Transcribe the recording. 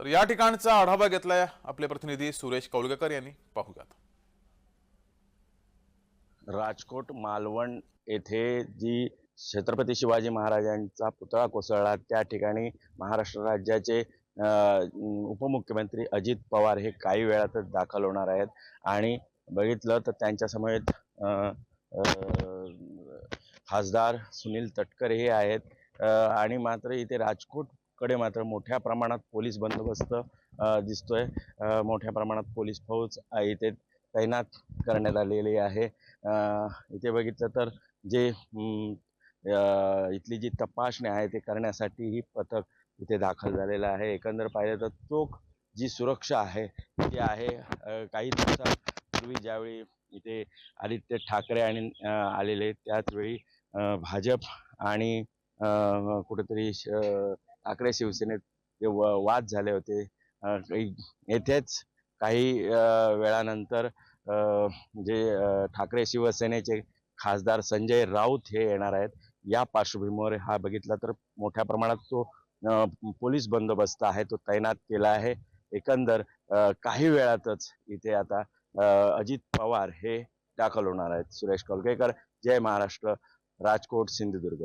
तर या ठिकाणचा आढावा घेतलाय आपले प्रतिनिधी सुरेश कौलगकर यांनी. पाहूयात. राजकोट मालवण येथे जी छत्रपती शिवाजी महाराजांचा पुतळा कोसळला त्या ठिकाणी महाराष्ट्र राज्याचे उपमुख्यमंत्री अजित पवार हे काही वेळातच दाखल होणार आहेत. आणि बघितलं तर त्यांच्यासमवेत खासदार सुनील तटकरे हे आहेत. आणि मात्र इथे राजकोट कडे मात्र मोठ्या प्रमाणात पोलीस बंदोबस्त दिसतोय. मोठ्या प्रमाणात पोलीस फौज इथे तैनात करण्यात आलेली आहे. इथे बघितलं तर जे इथली जी तपासणी आहे ते करण्यासाठी ही पथक इथे दाखल झालेलं आहे. एकंदर पाहिलं तर चोख जी सुरक्षा आहे ती आहे काही दिवसापूर्वी ज्यावेळी इथे आदित्य ठाकरे आणि आलेले त्याचवेळी भाजप आणि कुठेतरी श- ठाकरे शिवसेनेत जे व- वाद झाले होते येथेच काही वेळानंतर जे ठाकरे शिवसेनेचे खासदार संजय राऊत हे येणार आहेत या पार्श्वभूमीवर हा बघितला तर मोठ्या प्रमाणात तो पोलीस बंदोबस्त आहे तो तैनात केला आहे. एकंदर काही वेळातच इथे आता अजित पवार हे दाखल होणार आहेत. सुरेश कोलकेकर जय महाराष्ट्र राजकोट सिंधुदुर्ग.